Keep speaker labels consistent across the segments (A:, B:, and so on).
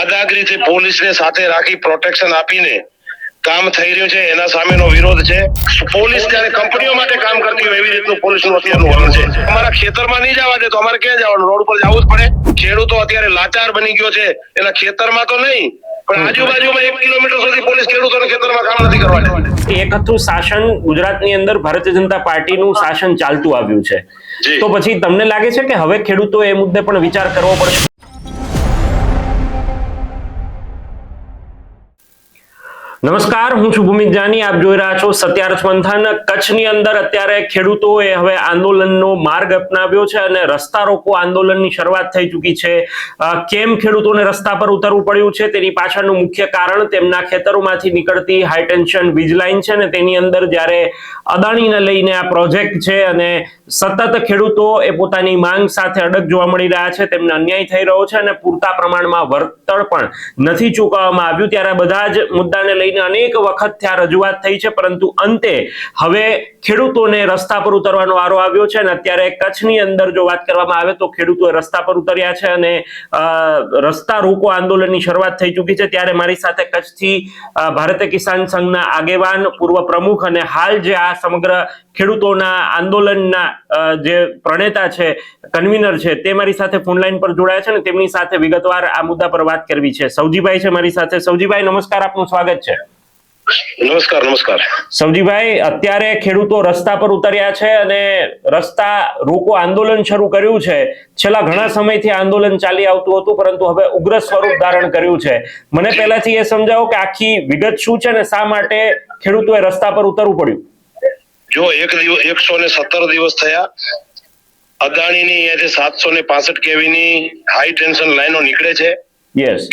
A: દાદાગીરીથી પોલીસને સાથે રાખી પ્રોટેક્શન આપીને કામ થઈ રહ્યું છે. એના સામેનો વિરોધ છે. પોલીસ જ્યારે કંપનીઓ માટે કામ કરતી હોય એવી રીતનું પોલીસનું અત્યારનું વલણ છે. અમારા ખેતરમાં નહીં જવા દે તો અમારે ક્યાં જવાનું? રોડ પર જવું જ પડે. ખેડૂતો અત્યારે લાચાર બની ગયો છે. એના ખેતરમાં તો નહીં પણ આજુબાજુમાં એક કિલોમીટર સુધી પોલીસ ખેડૂતોને ખેતરમાં કામ નથી કરવા દેતી.
B: એક હતું શાસન ગુજરાતની અંદર ભારતીય જનતા પાર્ટીનું શાસન ચાલતું આવ્યું છે. તો પછી તમને લાગે છે કે હવે ખેડૂતો એ મુદ્દે પણ વિચાર કરવો પડશે? નમસ્કાર, હું છું ભૂમિત જાની. આપ જોઈ રહ્યા છો સત્યાર્થ મંથન. કચ્છની અંદર અત્યારે ખેડૂતોએ હવે આંદોલનનો માર્ગ અપનાવ્યો છે અને રસ્તા રોકો આંદોલનની શરૂઆત થઈ ચૂકી છે. કેમ ખેડૂતોને રસ્તા પર ઉતરવું પડ્યું છે તેની પાછળનું મુખ્ય કારણ તેમના ખેતરોમાંથી નીકળતી હાઈ ટેન્શન છે ને તેની અંદર જ્યારે અદાણીને લઈને આ પ્રોજેક્ટ છે અને સતત ખેડૂતો એ પોતાની માંગ સાથે અડગ જોવા મળી રહ્યા છે, તેમને અન્યાય થઈ રહ્યો છે અને પૂરતા પ્રમાણમાં વળતર પણ નથી ચૂકવવામાં આવ્યું. ત્યારે બધા જ મુદ્દાને લઈને અનેક વખત ત્યાં રજૂઆત થઈ છે, પરંતુ અંતે હવે ખેડૂતોને રસ્તા પર ઉતરવાનો વારો આવ્યો છે અને અત્યારે કચ્છની અંદર જો વાત કરવામાં આવે તો ખેડૂતો રસ્તા પર ઉતર્યા છે અને રસ્તા રોકો આંદોલનની શરૂઆત થઈ ચૂકી છે. ત્યારે મારી સાથે કચ્છથી ભારતીય કિસાન સંઘના આગેવાન, પૂર્વ પ્રમુખ અને હાલ જે આ સમગ્ર ખેડૂતોના આંદોલનના જે પ્રણેતા છે, કન્વીનર છે, તે મારી સાથે ફોનલાઈન પર જોડાયા છે અને તેમની સાથે વિગતવાર આ મુદ્દા પર વાત કરવી છે. સૌજીભાઈ છે મારી સાથે. સૌજીભાઈ નમસ્કાર. આપનું સ્વાગત છે.
A: નમસ્કાર નમસ્કાર.
B: સમજીભાઈ અત્યારે ખેડૂતો રસ્તા પર ઉતર્યા છે અને રસ્તા રોકો આંદોલન શરૂ કર્યું છે. છેલ્લા ઘણા સમયથી આંદોલન ચાલી આવતું હતું પરંતુ હવે ઉગ્ર સ્વરૂપ ધારણ કર્યું છે. મને પહેલાથી એ સમજાવો કે આખી વિગત શું છે અને શા માટે ખેડૂતોએ રસ્તા પર ઉતરવું પડ્યું?
A: જો એક દિવસ એકસો ને સત્તર દિવસ થયા. અદાણીની અહીંયાથી સાતસો ને પાસઠ કેવીની હાઈ ટેન્શન લાઈનો નીકળે છે.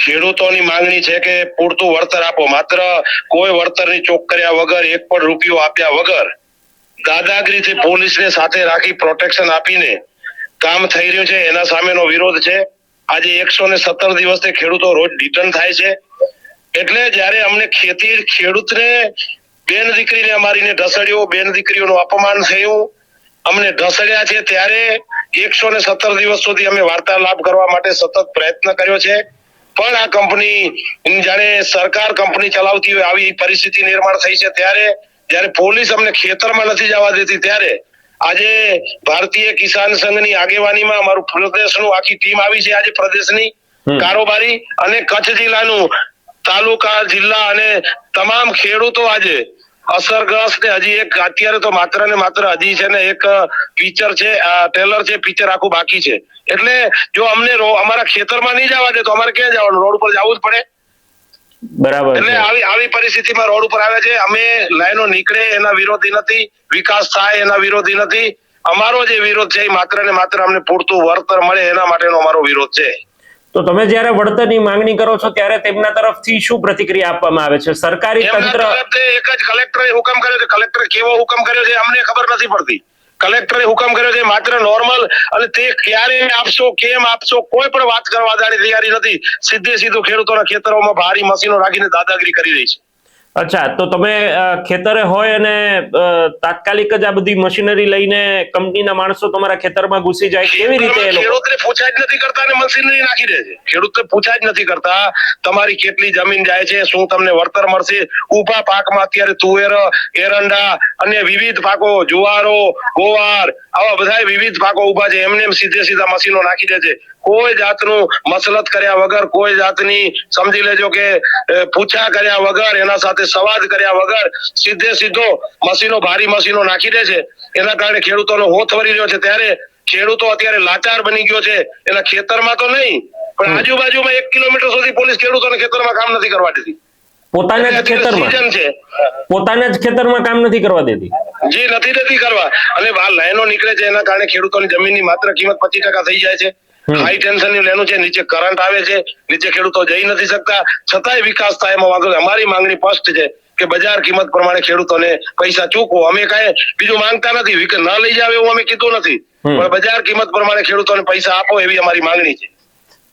A: ખેડૂતોની માંગણી છે કે પૂરતું વળતર આપો. માત્ર કોઈ વળતરની ચોક કર્યા વગર, એક પણ રૂપિયો આપ્યા વગર દાદાગીરીથી પોલીસને સાથે રાખી પ્રોટેક્શન આપીને કામ થઈ રહ્યું છે. એના સામેનો વિરોધ છે. આજે એકસો ને સત્તર દિવસથી ખેડૂતો રોજ રિટર્ન થાય છે. એટલે જ્યારે અમને ખેતી ખેડૂતને બેન દીકરીને અમારીને ઢસડ્યો, બેન દીકરીઓનું અપમાન થયું, અમને ઢસડ્યા છે, ત્યારે એકસો ને સત્તર દિવસ સુધી અમે વાર્તાલાપ કરવા માટે સતત પ્રયત્ન કર્યો છે. પણ આ કંપની જાણે સરકાર કંપની ચલાવતી હોય આવી પરિસ્થિતિ નિર્માણ થઈ છે ત્યારે જ્યારે પોલીસ અમને ખેતરમાં નથી જવા દેતી ત્યારે આજે ભારતીય કિસાન સંઘની આગેવાનીમાં અમારું પ્રદેશનું આખી ટીમ આવી છે આજે પ્રદેશની. કારોબારી અને કચ્છ જિલ્લાનું તાલુકા જિલ્લા અને તમામ ખેડૂતો આજે અસરગ્રસ્ત ને હજી એક અત્યારે તો માત્ર ને માત્ર હજી છે ને એક પિક્ચર છે ટ્રેલર છે પિક્ચર આખું બાકી છે. એટલે જો અમને અમારા ખેતરમાં નહીં જવા દે તો અમારે ક્યાં જવાનું? રોડ ઉપર જવું જ પડે.
B: બરાબર
A: એટલે આવી આવી પરિસ્થિતિમાં રોડ ઉપર આવે છે. અમે લાઈનો નીકળે એના વિરોધી નથી વિકાસ થાય એના વિરોધી નથી. અમારો જે વિરોધ છે એ માત્ર ને માત્ર અમને પૂરતું વળતર મળે એના માટેનો અમારો વિરોધ છે.
B: તો તમે જ્યારે વળતરની માંગણી કરો છો ત્યારે તેમના તરફથી શું પ્રતિક્રિયા આપવામાં આવે છે? સરકારી તંત્ર
A: એક જ કલેક્ટરે હુકમ કર્યો છે. કલેક્ટરે કેવો હુકમ કર્યો છે અમને ખબર નથી પડતી. કલેક્ટરે હુકમ કર્યો છે માત્ર નોર્મલ અને તે ક્યારે આપશો કેમ આપશો કોઈ પણ વાત કરવા દાડી તૈયારી નથી. સીધે સીધું ખેડૂતોના ખેતરોમાં ભારી મશીનો રાખીને દાદાગીરી કરી રહી છે.
B: અચ્છા તો તમે ખેતરે હોય અને તાત્કાલિક જ આ બધી મશીનરી લઈને કંપનીના માણસો તમારા ખેતરમાં ઘૂસી જાય કેવી રીતે
A: ખેડૂતને પૂછા જ નથી કરતા અને મશીનરી નાખી દે છે. ખેડૂતને પૂછા જ નથી કરતા તમારી કેટલી જમીન જાય છે શું તમને વળતર મળશે? ઊભા પાકમાં અત્યારે તુવેર એરંડા અને વિવિધ પાકો જુવારો ગોવાર આવા બધા વિવિધ પાકો ઊભા છે. એમને એમ સીધે સીધા મશીનો નાખી દે છે. કોઈ જાતનું મસલત કર્યા વગર કોઈ જાતની સમજી લેજો કે પૂછા કર્યા વગર એના સાથે સંવાદ કર્યા વગર સીધે સીધો મશીનો ભારી મશીનો નાખી દે છે. એના કારણે ખેડૂતોનો હોથ વરી રહ્યો છે. ત્યારે ખેડૂતો અત્યારે લાચાર બની ગયો છે. એના ખેતરમાં તો નહીં પણ આજુબાજુમાં એક કિલોમીટર સુધી પોલીસ ખેડૂતોને ખેતરમાં કામ નથી કરવા દેતી.
B: પોતાના જ ખેતરમાં? પોતાના જ ખેતરમાં કામ નથી કરવા દેતી?
A: જે નથી નથી કરવા. અને આ લાઈનો નીકળે છે. એના કારણે ખેડૂતોની જમીનની માત્ર કિંમત પચીસ ટકા થઈ જાય છે. હાઈ ટેન્શનની લેનું છે નીચે કરંટ આવે છે નીચે ખેડૂતો જઈ નથી શકતા. છતાંય વિકાસ થાય એમાં વાંધો અમારી માંગણી સ્પષ્ટ છે કે બજાર કિંમત પ્રમાણે ખેડૂતોને પૈસા ચૂકવો. અમે કાંઈ બીજું માંગતા નથી. ન લઈ જાવ એવું અમે કીધું નથી. પણ બજાર કિંમત પ્રમાણે ખેડૂતોને પૈસા આપો એવી અમારી માંગણી છે.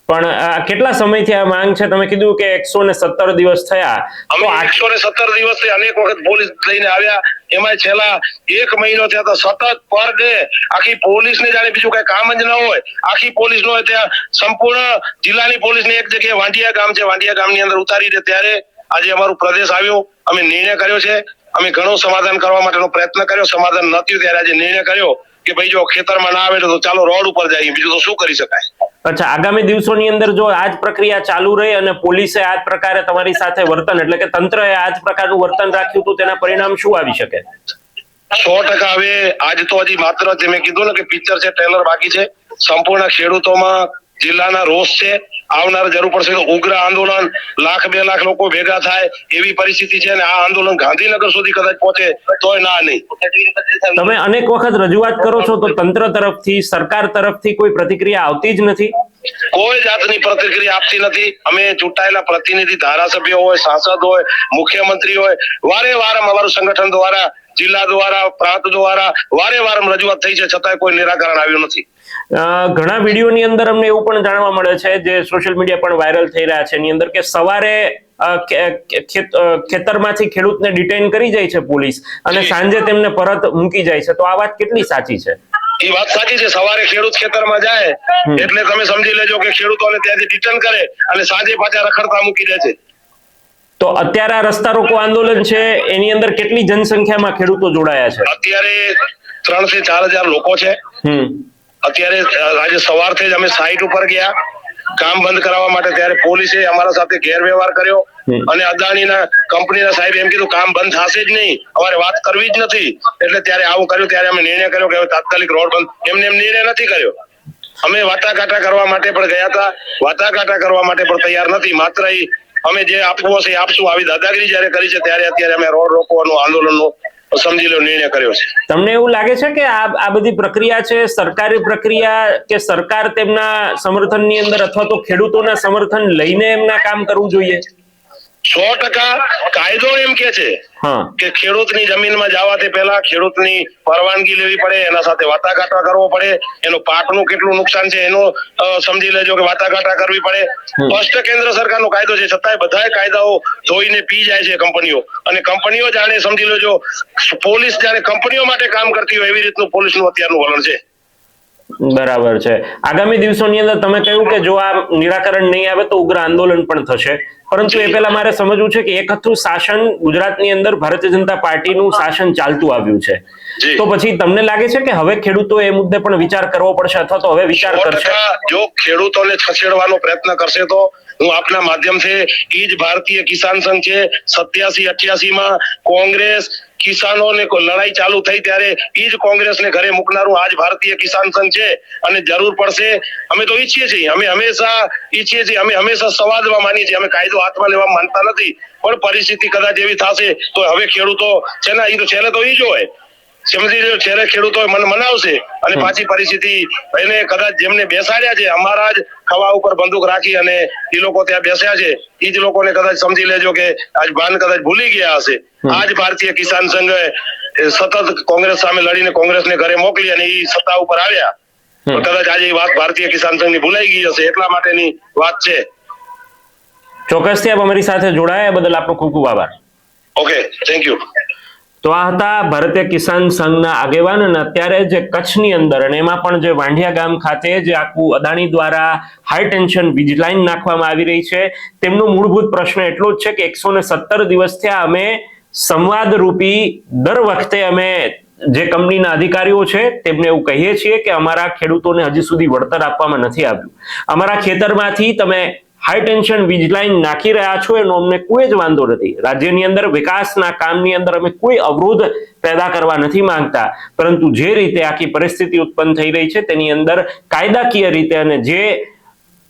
B: પણ કેટલા સમયથી આ માંગ છે? તમે કીધું કે એકસો ને સત્તર દિવસ થયા.
A: અમે એકસો ને સત્તર દિવસથી અનેક વખત પોલીસ લઈને આવ્યા. એમાં છેલ્લા એક મહિનો થયા તો સતત પર ડે આખી પોલીસ ને જાણે બીજું કઈ કામ જ ન હોય. આખી પોલીસ નો ત્યાં સંપૂર્ણ જિલ્લાની પોલીસ ને એક જગ્યાએ વાંડિયા ગામ છે. વાંઢિયા ગામની અંદર ઉતારી દે ત્યારે આજે અમારું પ્રદેશ આવ્યો. અમે નિર્ણય કર્યો છે. અમે ઘણું સમાધાન કરવા માટેનો પ્રયત્ન કર્યો. સમાધાન ન થયું ત્યારે આજે નિર્ણય કર્યો કે ભાઈ જો ખેતરમાં ના આવે તો ચાલો રોડ ઉપર જઈએ. બીજું તો શું કરી શકાય?
B: અચ્છા, આગામી દિવસોની અંદર જો આ જ પ્રક્રિયા ચાલુ રહી અને પોલીસે આ જ પ્રકારે તમારી સાથે વર્તન, એટલે કે તંત્રએ આ જ પ્રકારનું વર્તન રાખ્યું તો તેના પરિણામ શું આવી શકે?
A: સો ટકા હવે આજ તો હજી માત્ર જે મેં કીધું ને કે પિક્ચર છે, ટ્રેલર બાકી છે. સંપૂર્ણ ખેડૂતોમાં જિલ્લાના રોષ છે. આવનાર જરૂર પડશે તો ઉગ્ર આંદોલન લાખ બે લાખ લોકો ભેગા થાય એવી પરિસ્થિતિ છે અને આ આંદોલન ગાંધીનગર સુધી કદાચ પહોંચે તોય ના નહીં.
B: તમે અનેક વખત રજૂઆત કરો છો તો તંત્ર તરફથી સરકાર તરફથી કોઈ પ્રતિક્રિયા આવતી જ નથી?
A: કોઈ જાતની પ્રતિક્રિયા આપતી નથી. અમે ચૂંટાયેલા પ્રતિનિધિ ધારાસભ્ય હોય સાંસદ હોય મુખ્યમંત્રી હોય વારે વાર અમારું સંગઠન દ્વારા જિલ્લા દ્વારા પ્રાંત દ્વારા વારે વાર રજૂઆત થઈ છે છતાંય કોઈ નિરાકરણ આવ્યું નથી.
B: ઘણા વિડીયોની અંદર અમને એવું પણ જાણવા મળે છે જે સોશિયલ મીડિયા પણ વાયરલ થઈ રહ્યા છે. એની અંદર કે સવારે ખેતરમાંથી ખેડૂતને ડિટેઇન કરી જાય છે પોલીસ અને સાંજે તેમને પરત મૂકી જાય છે. તો આ વાત કેટલી સાચી છે?
A: એ વાત સાચી છે. સવારે ખેડૂત ખેતરમાં જાય એટલે તમે સમજી લેજો કે ખેડૂતોને ત્યાંથી ડિટેન કરે અને સાંજે પાછા રખડતા મૂકી દે છે.
B: તો અત્યારે આ રસ્તા રોકો આંદોલન છે એની અંદર કેટલી જનસંખ્યામાં ખેડૂતો જોડાયા છે?
A: અત્યારે ત્રણથી ચાર હજાર લોકો છે. અત્યારે આજે સવારથી જ અમે સાઈટ ઉપર ગયા. કામ બંધ કરાવવા માટે ત્યારે પોલીસે અમારા સાથે ગેરવ્યવહાર કર્યો. અને અદાણીના કંપનીના સાહેબ એમ કીધું કામ બંધ થશે જ નહીં. અમારે વાત કરવી જ નથી. એટલે ત્યારે આવું કર્યું ત્યારે અમે નિર્ણય કર્યો કે હવે તાત્કાલિક રોડ બંધ. એમને એમ નિર્ણય નથી કર્યો. અમે વાટાઘાટા કરવા માટે પણ ગયા હતા. વાટાઘાટા કરવા માટે પણ તૈયાર નથી. માત્ર ઈ અમે જે આપવું હશે આપશું. આવી દાદાગીરી જયારે કરી છે, ત્યારે અત્યારે અમે રોડ રોકવાનું, આંદોલનનો સમજી લો, નિર્ણય કર્યો છે.
B: તમને એવું લાગે છે કે આ આ બધી પ્રક્રિયા છે, સરકારી પ્રક્રિયા કે સરકાર તેમના સમર્થનની અંદર અથવા તો ખેડૂતોના સમર્થન લઈને એમના કામ કરવું જોઈએ?
A: સો ટકા કાયદો એમ કે છે કે ખેડૂતની જમીનમાં જવા તે પહેલા ખેડૂતની પરવાનગી લેવી પડે એના સાથે વાટાઘાટા કરવો પડે એનો પાકનું કેટલું નુકસાન છે એનો સમજી લેજો કે વાટાઘાટા કરવી પડે. સ્પષ્ટ કેન્દ્ર સરકારનો કાયદો છે છતાંય બધાય કાયદાઓ જોઈને પી જાય છે કંપનીઓ. અને કંપનીઓ જાણે સમજી લેજો પોલીસ જાણે કંપનીઓ માટે કામ કરતી હોય એવી રીતનું પોલીસનું અત્યારનું વલણ છે.
B: બરાબર છે. આગામી દિવસોની અંદર તમે કહ્યું કે જો આ નિરાકરણ નહીં આવે તો ઉગ્ર આંદોલન પણ થશે. પરંતુ એ પહેલા મારે સમજવું છે કે એક હતું શાસન ગુજરાતની અંદર ભારતીય જનતા પાર્ટીનું શાસન ચાલતું આવ્યું છે. તો પછી તમને લાગે છે કે હવે ખેડૂતો એ મુદ્દે પણ વિચાર કરવો પડશે અથવા તો હવે વિચાર કરશે?
A: જો ખેડૂતોને છછેડવાનો પ્રયત્ન કરશે તો હું આપના માધ્યમથી ઈ જ ભારતીય કિસાન સંઘ છે સત્યાસી અઠ્યાસી માં કોંગ્રેસ કિસાનોને લડાઈ ચાલુ થઈ ત્યારે એ જ કોંગ્રેસને ઘરે મૂકનારું આજ ભારતીય કિસાન સંઘ છે અને જરૂર પડશે. અમે તો ઈચ્છીએ છીએ, અમે હંમેશા ઈચ્છીએ છીએ, અમે હંમેશા સંવાદમાં માનીએ છીએ, અમે કાયદો હાથમાં લેવા માનતા નથી. પણ પરિસ્થિતિ કદાચ એવી થશે તો હવે ખેડૂતો, છે ને અહીં તો છેલ્લે તો એ જ હોય. સમજી લો છેલ્લે ખેડૂતો મન મનાવશે અને પાછી પરિસ્થિતિ એને કદાચ જેમને બેસાડ્યા છે અમારા જ ખવા ઉપર બંદૂક રાખી અને એ લોકો ત્યાં બેસ્યા છે એ જ લોકોને કદાચ સમજી લેજો કે આજ ભાન કદાચ ભૂલી ગયા હશે. આજ ભારતીય કિસાન સંઘે સતત કોંગ્રેસ સામે લડીને કોંગ્રેસને ઘરે મોકલી અને એ સત્તા ઉપર આવ્યા. તો કદાચ આજે એ વાત ભારતીય કિસાન સંઘની ભૂલાઈ ગઈ હશે એટલા માટેની વાત છે.
B: ચોક્કસથી આપ અમારી સાથે જોડાયા બદલ આપનો ખૂબ ખૂબ આભાર.
A: ઓકે થેન્ક યુ
B: તો આ હતા ભારતીય કિસાન સંઘના આગેવાન અને અત્યારે જે કચ્છની અંદર અને એમાં પણ જે વાંઢિયા ગામ ખાતે જે આખું અદાણી દ્વારા હાઈ ટેન્શન વીજ લાઈન નાખવામાં આવી રહી છે. તેમનો મૂળભૂત પ્રશ્ન એટલો જ છે કે એકસો ને સત્તર દિવસ થયા અમે સંવાદ રૂપી દર વખતે અમે જે કંપનીના અધિકારીઓ છે તેમને એવું કહીએ છીએ કે અમારા ખેડૂતોને હજી સુધી વળતર આપવામાં નથી આવ્યું. અમારા ખેતરમાંથી તમે હાઈ ટેન્શન વીજ લાઈન નાખી રહ્યા છો એનો અમને કોઈ જ વાંધો નથી. રાજ્યની અંદર વિકાસના કામની અંદર અમે કોઈ અવરોધ પેદા કરવા નથી માંગતા. પરંતુ જે રીતે આખી પરિસ્થિતિ ઉત્પન્ન થઈ રહી છે, તેની અંદર કાયદાકીય રીતે અને જે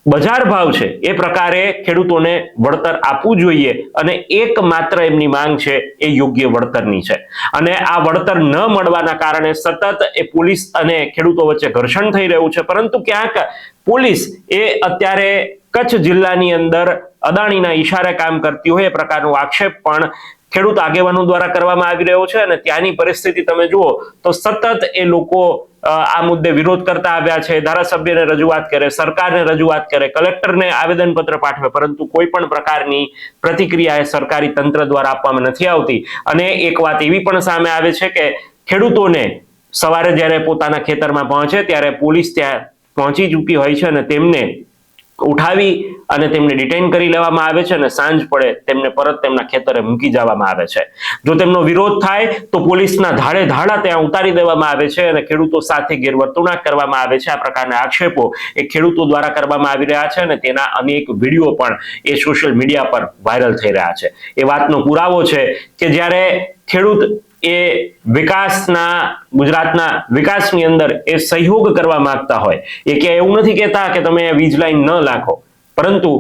B: બજાર ભાવ છે, એ પ્રકારે ખેડૂતોને વળતર આપવું જોઈએ અને એક માત્ર એમની માંગ છે, એ યોગ્ય વળતરની છે. અને આ વળતર ન મળવાના કારણે સતત એ પોલીસ અને ખેડૂતો વચ્ચે ઘર્ષણ થઈ રહ્યું છે. પરંતુ ક્યાંક પોલીસ એ અત્યારે કચ્છ જિલ્લાની અંદર અદાણીના ઈશારે કામ કરતી હોય એ પ્રકારનો આક્ષેપ પણ ખેડૂત આગેવાનો દ્વારા કરવામાં આવી રહ્યો છે અને ત્યાંની પરિસ્થિતિ તમે જુઓ તો સતત એ લોકો આ મુદ્દે વિરોધ કરતા આવ્યા છે, ધારાસભ્યને રજૂઆત કરે, સરકારને રજૂઆત કરે, કલેક્ટરને આવેદનપત્ર પાઠવે, પરંતુ કોઈ પણ પ્રકારની પ્રતિક્રિયા એ સરકારી તંત્ર દ્વારા આપવામાં નથી આવતી. અને એક વાત એવી પણ સામે આવે છે કે ખેડૂતોને સવારે જ્યારે પોતાના ખેતરમાં પહોંચે ત્યારે પોલીસ ત્યાં પહોંચી ચૂકી હોય છે અને તેમને ઉઠાવી અને તેમને ડિટેન કરી લેવામાં આવે છે અને સાંજ પડે તેમને પરત તેમના ખેતરે મૂકી જવામાં આવે છે. જો તેમનો વિરોધ થાય, તો પોલીસના ધાડે ધાડા ત્યાં ઉતારી દેવામાં આવે છે અને ખેડૂતો સાથે ગેરવર્તણૂક કરવામાં આવે છે. આ પ્રકારના આક્ષેપો એ ખેડૂતો દ્વારા કરવામાં આવી રહ્યા છે અને તેના અનેક વીડિયો પણ એ સોશિયલ મીડિયા પર વાયરલ થઈ રહ્યા છે. એ વાતનો પુરાવો છે કે જ્યારે ખેડૂત એ વિકાસના, ગુજરાતના વિકાસની અંદર એ સહયોગ કરવા માંગતા હોય. એ કે એવું નથી કહેતા કે તમે વીજ લાઈન ન નાખો પરંતુ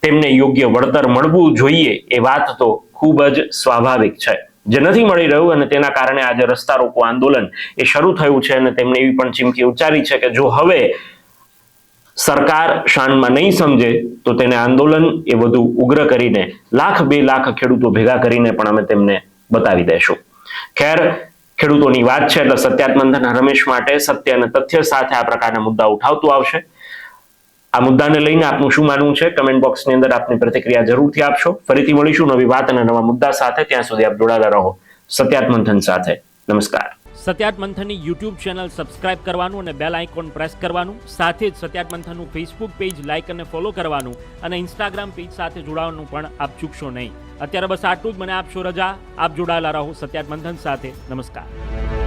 B: તેમને યોગ્ય વળતર મળવું જોઈએ એ વાત તો ખૂબ જ સ્વાભાવિક છે. જે નથી મળી રહ્યું અને તેના કારણે આજે રસ્તા રોકો આંદોલન એ શરૂ થયું છે અને તેમણે એવી પણ ચીમકી ઉચ્ચારી છે કે જો હવે સરકાર શાનમાં નહીં સમજે, તો તેને આંદોલન એ વધુ ઉગ્ર કરીને, લાખ બે લાખ ખેડૂતો ભેગા કરીને પણ અમે તેમને બતાવી દેશું. ખેર ખેડૂતોની વાત છે એટલે સત્યાત્મંથન રમેશ માટે સત્ય અને તથ્ય સાથે આ પ્રકારના મુદ્દા ઉઠાવતું આવશે. આ મુદ્દાને લઈને આપનું શું માનવું છે? કમેન્ટ બોક્સની અંદર આપની પ્રતિક્રિયા જરૂરથી આપશો. ફરીથી મળીશું નવી વાત અને નવા મુદ્દા સાથે. ત્યાં સુધી આપ જોડાયેલા રહો. સત્યાત્મંથન સાથે. નમસ્કાર.
C: સત્યાત્મંથનની યુટ્યુબ ચેનલ સબસ્ક્રાઇબ કરવાનું અને બેલ આઇકોન પ્રેસ કરવાનું. સાથે જ સત્યાત્મંથનનું ફેસબુક પેજ લાઇક અને ફોલો કરવાનું અને ઇન્સ્ટાગ્રામ પેજ સાથે જોડાવાનું પણ આપ ચૂકશો નહીં. અત્યારે બસ આટલું જ. મને આપશો રજા. આપ જોડાયેલા રહો સત્યાત મંથન સાથે. નમસ્કાર.